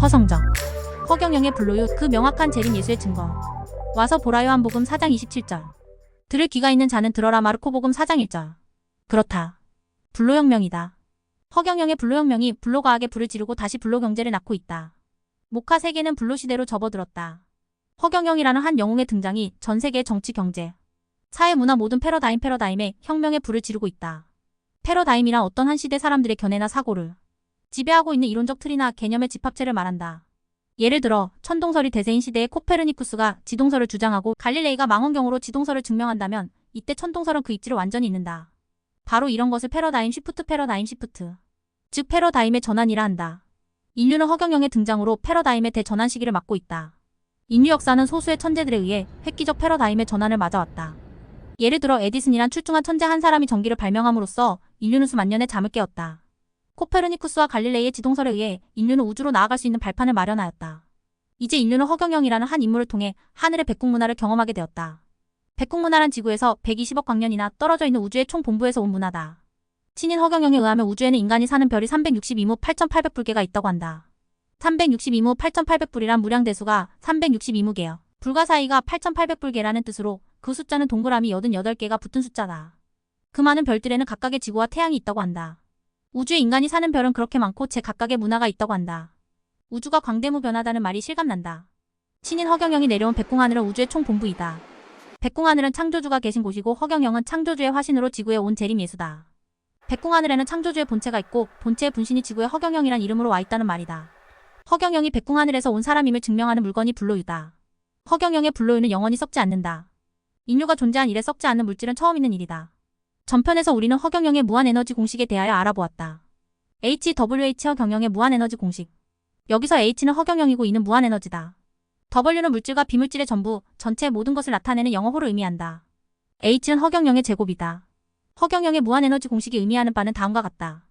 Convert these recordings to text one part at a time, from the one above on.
허성정. 허경영의 불로유 그 명확한 재림 예수의 증거. 와서 보라요 한복음 4장 27절. 들을 귀가 있는 자는 들어라 마르코복음 4장 1절. 그렇다. 불로혁명이다. 허경영의 불로혁명이 불로과학에 불을 지르고 다시 불로경제를 낳고 있다. 목화 세계는 불로시대로 접어들었다. 허경영이라는 한 영웅의 등장이 전 세계의 정치 경제, 사회 문화 모든 패러다임 패러다임에 혁명의 불을 지르고 있다. 패러다임이란 어떤 한 시대 사람들의 견해나 사고를 지배하고 있는 이론적 틀이나 개념의 집합체를 말한다. 예를 들어 천동설이 대세인 시대에 코페르니쿠스가 지동설을 주장하고 갈릴레이가 망원경으로 지동설을 증명한다면 이때 천동설은 그 입지를 완전히 잇는다. 바로 이런 것을 패러다임 시프트 패러다임 시프트 즉 패러다임의 전환이라 한다. 인류는 허경영의 등장으로 패러다임의 대전환 시기를 맞고 있다. 인류 역사는 소수의 천재들에 의해 획기적 패러다임의 전환을 맞아왔다. 예를 들어 에디슨이란 출중한 천재 한 사람이 전기를 발명함으로써 인류는 수만 년의 잠을 깨웠다. 코페르니쿠스와 갈릴레이의 지동설에 의해 인류는 우주로 나아갈 수 있는 발판을 마련하였다. 이제 인류는 허경영이라는 한 인물을 통해 하늘의 백국문화를 경험하게 되었다. 백국문화란 지구에서 120억 광년이나 떨어져 있는 우주의 총 본부에서 온 문화다. 친인 허경영에 의하면 우주에는 인간이 사는 별이 362무 8,800불개가 있다고 한다. 362무 8,800불이란 무량대수가 362무개요. 불가사의가 8,800불개라는 뜻으로 그 숫자는 동그라미 88개가 붙은 숫자다. 그 많은 별들에는 각각의 지구와 태양이 있다고 한다. 우주에 인간이 사는 별은 그렇게 많고 제 각각의 문화가 있다고 한다. 우주가 광대무 변하다는 말이 실감난다. 신인 허경영이 내려온 백궁하늘은 우주의 총본부이다. 백궁하늘은 창조주가 계신 곳이고 허경영은 창조주의 화신으로 지구에 온 재림 예수다. 백궁하늘에는 창조주의 본체가 있고 본체의 분신이 지구에 허경영이란 이름으로 와 있다는 말이다. 허경영이 백궁하늘에서 온 사람임을 증명하는 물건이 불로유다. 허경영의 불로유는 영원히 썩지 않는다. 인류가 존재한 이래 썩지 않는 물질은 처음 있는 일이다. 전편에서 우리는 허경영의 무한에너지 공식에 대하여 알아보았다. HWH 허경영의 무한에너지 공식. 여기서 H는 허경영이고 E는 무한에너지다. W는 물질과 비물질의 전부, 전체 모든 것을 나타내는 영어호를 의미한다. H는 허경영의 제곱이다. 허경영의 무한에너지 공식이 의미하는 바는 다음과 같다.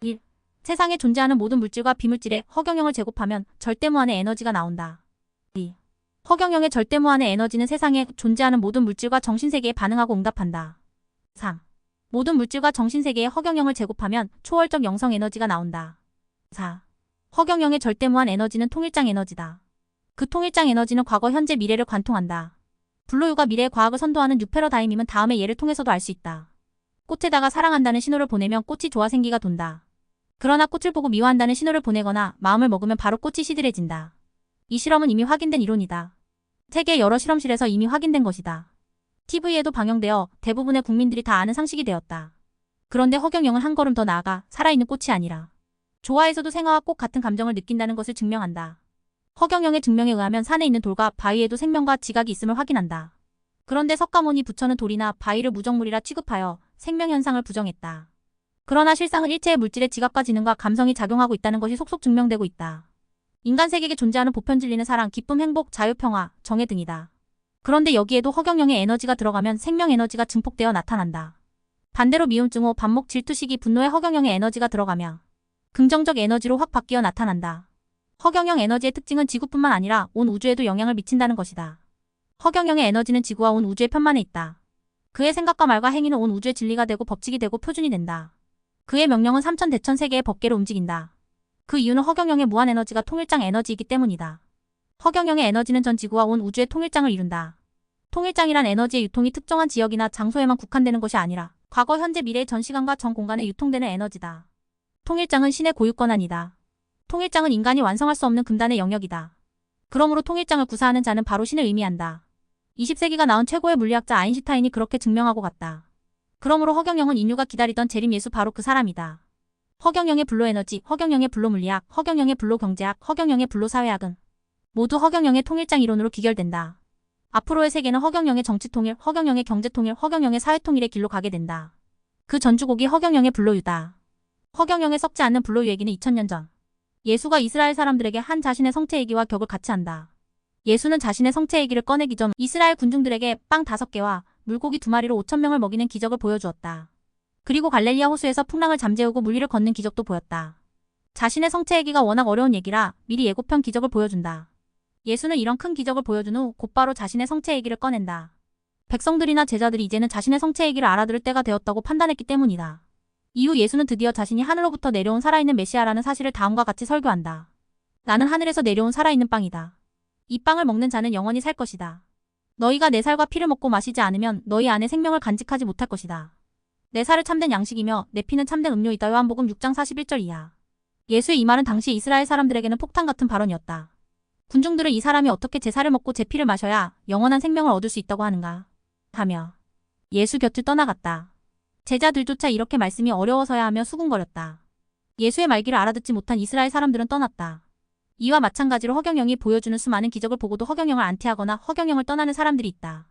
1. 세상에 존재하는 모든 물질과 비물질에 허경영을 제곱하면 절대무한의 에너지가 나온다. 2. 허경영의 절대무한의 에너지는 세상에 존재하는 모든 물질과 정신세계에 반응하고 응답한다. 3. 모든 물질과 정신세계의 허경영을 제곱하면 초월적 영성 에너지가 나온다. 4. 허경영의 절대무한 에너지는 통일장 에너지다. 그 통일장 에너지는 과거, 현재, 미래를 관통한다. 블루유가 미래의 과학을 선도하는 뉴페러다임임은 다음의 예를 통해서도 알 수 있다. 꽃에다가 사랑한다는 신호를 보내면 꽃이 좋아 생기가 돈다. 그러나 꽃을 보고 미워한다는 신호를 보내거나 마음을 먹으면 바로 꽃이 시들해진다. 이 실험은 이미 확인된 이론이다. 세계 여러 실험실에서 이미 확인된 것이다. TV에도 방영되어 대부분의 국민들이 다 아는 상식이 되었다. 그런데 허경영은 한 걸음 더 나아가 살아있는 꽃이 아니라 좋아해서도 생화와 꽃 같은 감정을 느낀다는 것을 증명한다. 허경영의 증명에 의하면 산에 있는 돌과 바위에도 생명과 지각이 있음을 확인한다. 그런데 석가모니 부처는 돌이나 바위를 무정물이라 취급하여 생명 현상을 부정했다. 그러나 실상은 일체의 물질의 지각과 지능과 감성이 작용하고 있다는 것이 속속 증명되고 있다. 인간 세계에 존재하는 보편 진리는 사랑, 기쁨, 행복, 자유, 평화, 정의 등이다. 그런데 여기에도 허경영의 에너지가 들어가면 생명 에너지가 증폭되어 나타난다. 반대로 미움, 증오, 반목, 질투, 시기, 분노의 허경영의 에너지가 들어가며 긍정적 에너지로 확 바뀌어 나타난다. 허경영 에너지의 특징은 지구뿐만 아니라 온 우주에도 영향을 미친다는 것이다. 허경영의 에너지는 지구와 온 우주의 편만에 있다. 그의 생각과 말과 행위는 온 우주의 진리가 되고 법칙이 되고 표준이 된다. 그의 명령은 삼천 대천 세계의 법계를 움직인다. 그 이유는 허경영의 무한 에너지가 통일장 에너지이기 때문이다. 허경영의 에너지는 전 지구와 온 우주의 통일장을 이룬다. 통일장이란 에너지의 유통이 특정한 지역이나 장소에만 국한되는 것이 아니라 과거, 현재, 미래의 전 시간과 전 공간에 유통되는 에너지다. 통일장은 신의 고유 권한이다. 통일장은 인간이 완성할 수 없는 금단의 영역이다. 그러므로 통일장을 구사하는 자는 바로 신을 의미한다. 20세기가 낳은 최고의 물리학자 아인슈타인이 그렇게 증명하고 갔다. 그러므로 허경영은 인류가 기다리던 재림 예수 바로 그 사람이다. 허경영의 불로에너지, 허경영의 불로물리학, 허경영의 불로경제학, 허경영의 불로사회학은 모두 허경영의 통일장 이론으로 귀결된다. 앞으로의 세계는 허경영의 정치통일, 허경영의 경제통일, 허경영의 사회통일의 길로 가게 된다. 그 전주곡이 허경영의 불로유다. 허경영의 썩지 않는 불로유 얘기는 2000년 전. 예수가 이스라엘 사람들에게 한 자신의 성체 얘기와 격을 같이 한다. 예수는 자신의 성체 얘기를 꺼내기 전 이스라엘 군중들에게 빵 다섯 개와 물고기 두 마리로 5천 명을 먹이는 기적을 보여주었다. 그리고 갈릴리아 호수에서 풍랑을 잠재우고 물 위를 걷는 기적도 보였다. 자신의 성체 얘기가 워낙 어려운 얘기라 미리 예고편 기적을 보여준다. 예수는 이런 큰 기적을 보여준 후 곧바로 자신의 성체 얘기를 꺼낸다. 백성들이나 제자들이 이제는 자신의 성체 얘기를 알아들을 때가 되었다고 판단했기 때문이다. 이후 예수는 드디어 자신이 하늘로부터 내려온 살아있는 메시아라는 사실을 다음과 같이 설교한다. 나는 하늘에서 내려온 살아있는 빵이다. 이 빵을 먹는 자는 영원히 살 것이다. 너희가 내 살과 피를 먹고 마시지 않으면 너희 안에 생명을 간직하지 못할 것이다. 내 살을 참된 양식이며 내 피는 참된 음료이다. 요한복음 6장 41절 이하. 예수의 이 말은 당시 이스라엘 사람들에게는 폭탄 같은 발언이었다. 군중들은 이 사람이 어떻게 제 살을 먹고 제 피를 마셔야 영원한 생명을 얻을 수 있다고 하는가 하며 예수 곁을 떠나갔다. 제자들조차 이렇게 말씀이 어려워서야 하며 수군거렸다. 예수의 말귀를 알아듣지 못한 이스라엘 사람들은 떠났다. 이와 마찬가지로 허경영이 보여주는 수많은 기적을 보고도 허경영을 안티하거나 허경영을 떠나는 사람들이 있다.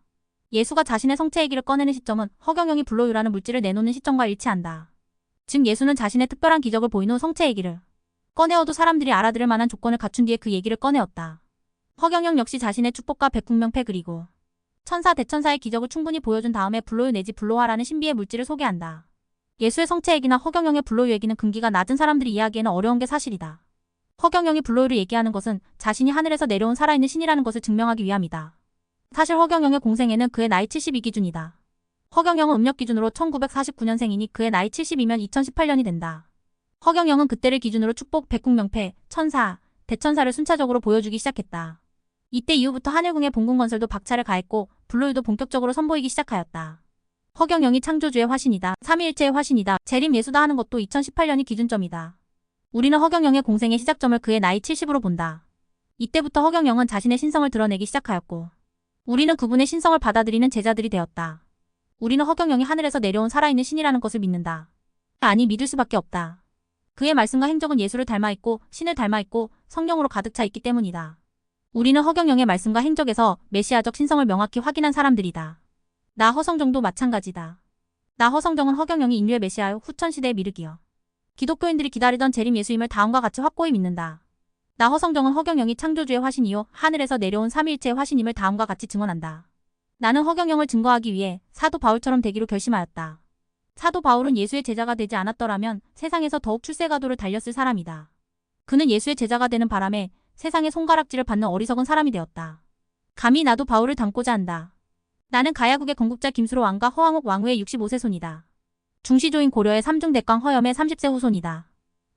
예수가 자신의 성체 얘기를 꺼내는 시점은 허경영이 불로유라는 물질을 내놓는 시점과 일치한다. 즉 예수는 자신의 특별한 기적을 보인 후 성체 얘기를 꺼내어도 사람들이 알아들을 만한 조건을 갖춘 뒤에 그 얘기를 꺼내었다. 허경영 역시 자신의 축복과 백국명패 그리고 천사 대천사의 기적을 충분히 보여준 다음에 불로유 내지 불로화라는 신비의 물질을 소개한다. 예수의 성체 얘기나 허경영의 불로유 얘기는 근기가 낮은 사람들이 이해하기에는 어려운 게 사실이다. 허경영이 불로유를 얘기하는 것은 자신이 하늘에서 내려온 살아있는 신이라는 것을 증명하기 위함이다. 사실 허경영의 공생에는 그의 나이 72 기준이다. 허경영은 음력 기준으로 1949년생이니 그의 나이 70이면 2018년이 된다. 허경영은 그때를 기준으로 축복, 백국 명패, 천사, 대천사를 순차적으로 보여주기 시작했다. 이때 이후부터 하늘궁의 봉군 건설도 박차를 가했고 불로유도 본격적으로 선보이기 시작하였다. 허경영이 창조주의 화신이다. 삼위일체의 화신이다. 재림 예수다 하는 것도 2018년이 기준점이다. 우리는 허경영의 공생의 시작점을 그의 나이 70으로 본다. 이때부터 허경영은 자신의 신성을 드러내기 시작하였고 우리는 그분의 신성을 받아들이는 제자들이 되었다. 우리는 허경영이 하늘에서 내려온 살아있는 신이라는 것을 믿는다. 아니 믿을 수밖에 없다. 그의 말씀과 행적은 예수를 닮아 있고 신을 닮아 있고 성령으로 가득 차 있기 때문이다. 우리는 허경영의 말씀과 행적에서 메시아적 신성을 명확히 확인한 사람들이다. 나 허성정도 마찬가지다. 나 허성정은 허경영이 인류의 메시아요 후천시대의 미륵이여. 기독교인들이 기다리던 재림 예수임을 다음과 같이 확고히 믿는다. 나 허성정은 허경영이 창조주의 화신이요 하늘에서 내려온 삼위일체의 화신임을 다음과 같이 증언한다. 나는 허경영을 증거하기 위해 사도 바울처럼 되기로 결심하였다. 사도 바울은 예수의 제자가 되지 않았더라면 세상에서 더욱 출세가도를 달렸을 사람이다. 그는 예수의 제자가 되는 바람에 세상의 손가락질을 받는 어리석은 사람이 되었다. 감히 나도 바울을 닮고자 한다. 나는 가야국의 건국자 김수로 왕과 허왕옥 왕후의 65세 손이다. 중시조인 고려의 삼중대강 허염의 30세 후손이다.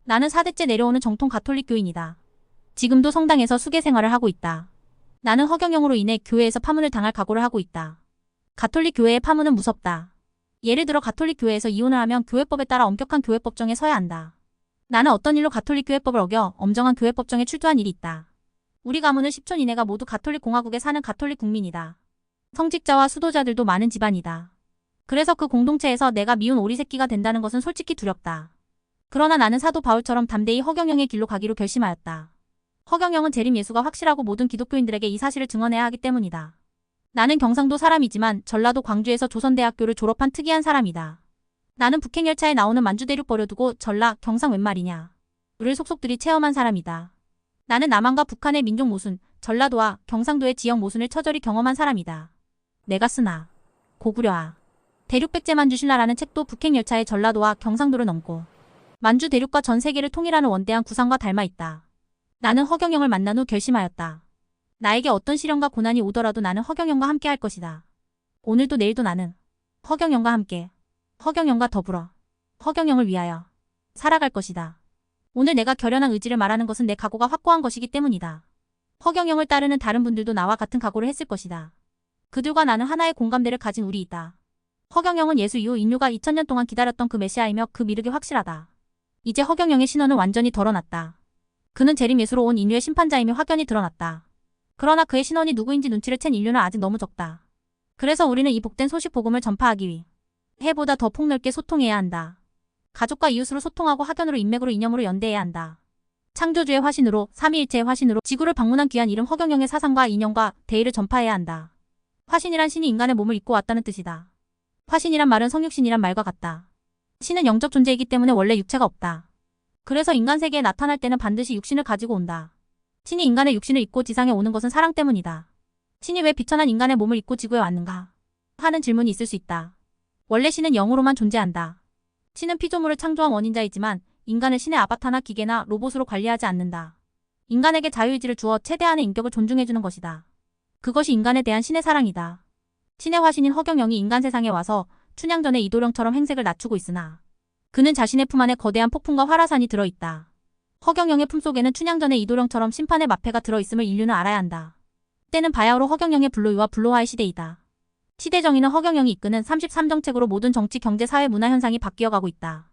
나는 4대째 내려오는 정통 가톨릭 교인이다. 지금도 성당에서 수계 생활을 하고 있다. 나는 허경영으로 인해 교회에서 파문을 당할 각오를 하고 있다. 가톨릭 교회의 파문은 무섭다. 예를 들어 가톨릭 교회에서 이혼을 하면 교회법에 따라 엄격한 교회법정에 서야 한다. 나는 어떤 일로 가톨릭 교회법을 어겨 엄정한 교회법정에 출두한 일이 있다. 우리 가문은 10촌 이내가 모두 가톨릭 공화국에 사는 가톨릭 국민이다. 성직자와 수도자들도 많은 집안이다. 그래서 그 공동체에서 내가 미운 오리 새끼가 된다는 것은 솔직히 두렵다. 그러나 나는 사도 바울처럼 담대히 허경영의 길로 가기로 결심하였다. 허경영은 재림 예수가 확실하고 모든 기독교인들에게 이 사실을 증언해야 하기 때문이다. 나는 경상도 사람이지만 전라도 광주에서 조선대학교를 졸업한 특이한 사람이다. 나는 북행열차에 나오는 만주대륙 버려두고 전라, 경상 웬 말이냐. 를 속속들이 체험한 사람이다. 나는 남한과 북한의 민족 모순, 전라도와 경상도의 지역 모순을 처절히 경험한 사람이다. 내가 쓰나. 고구려아. 대륙 백제만 주실라라는 책도 북행열차의 전라도와 경상도를 넘고 만주 대륙과 전 세계를 통일하는 원대한 구상과 닮아 있다. 나는 허경영을 만난 후 결심하였다. 나에게 어떤 시련과 고난이 오더라도 나는 허경영과 함께 할 것이다. 오늘도 내일도 나는 허경영과 함께 허경영과 더불어 허경영을 위하여 살아갈 것이다. 오늘 내가 결연한 의지를 말하는 것은 내 각오가 확고한 것이기 때문이다. 허경영을 따르는 다른 분들도 나와 같은 각오를 했을 것이다. 그들과 나는 하나의 공감대를 가진 우리이다. 허경영은 예수 이후 인류가 2000년 동안 기다렸던 그 메시아이며 그 미륵이 확실하다. 이제 허경영의 신원은 완전히 덜어났다. 그는 재림 예수로 온 인류의 심판자임이 확연히 드러났다. 그러나 그의 신원이 누구인지 눈치를 챈 인류는 아직 너무 적다. 그래서 우리는 이 복된 소식 복음을 전파하기 위해 해보다 더 폭넓게 소통해야 한다. 가족과 이웃으로 소통하고 학연으로 인맥으로 이념으로 연대해야 한다. 창조주의 화신으로 삼위일체의 화신으로 지구를 방문한 귀한 이름 허경영의 사상과 이념과 대의를 전파해야 한다. 화신이란 신이 인간의 몸을 입고 왔다는 뜻이다. 화신이란 말은 성육신이란 말과 같다. 신은 영적 존재이기 때문에 원래 육체가 없다. 그래서 인간 세계에 나타날 때는 반드시 육신을 가지고 온다. 신이 인간의 육신을 입고 지상에 오는 것은 사랑 때문이다. 신이 왜 비천한 인간의 몸을 입고 지구에 왔는가? 하는 질문이 있을 수 있다. 원래 신은 영으로만 존재한다. 신은 피조물을 창조한 원인자이지만 인간을 신의 아바타나 기계나 로봇으로 관리하지 않는다. 인간에게 자유의지를 주어 최대한의 인격을 존중해주는 것이다. 그것이 인간에 대한 신의 사랑이다. 신의 화신인 허경영이 인간 세상에 와서 춘향전의 이도령처럼 행색을 낮추고 있으나 그는 자신의 품 안에 거대한 폭풍과 활화산이 들어있다. 허경영의 품속에는 춘향전의 이도령처럼 심판의 마패가 들어있음을 인류는 알아야 한다. 때는 바야흐로 허경영의 불로유와 불로화의 시대이다. 시대 정의는 허경영이 이끄는 33정책으로 모든 정치, 경제, 사회, 문화 현상이 바뀌어가고 있다.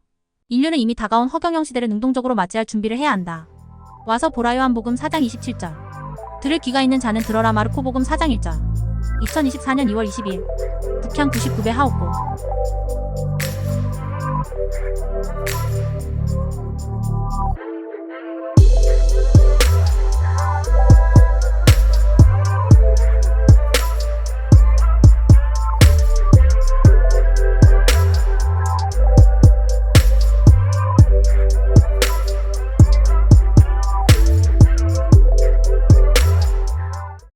인류는 이미 다가온 허경영 시대를 능동적으로 맞이할 준비를 해야 한다. 와서 보라요 한복음 4장 27절. 들을 귀가 있는 자는 들어라 마르코 복음 4장 1절. 2024년 2월 22일. 북향 99배 하옥고.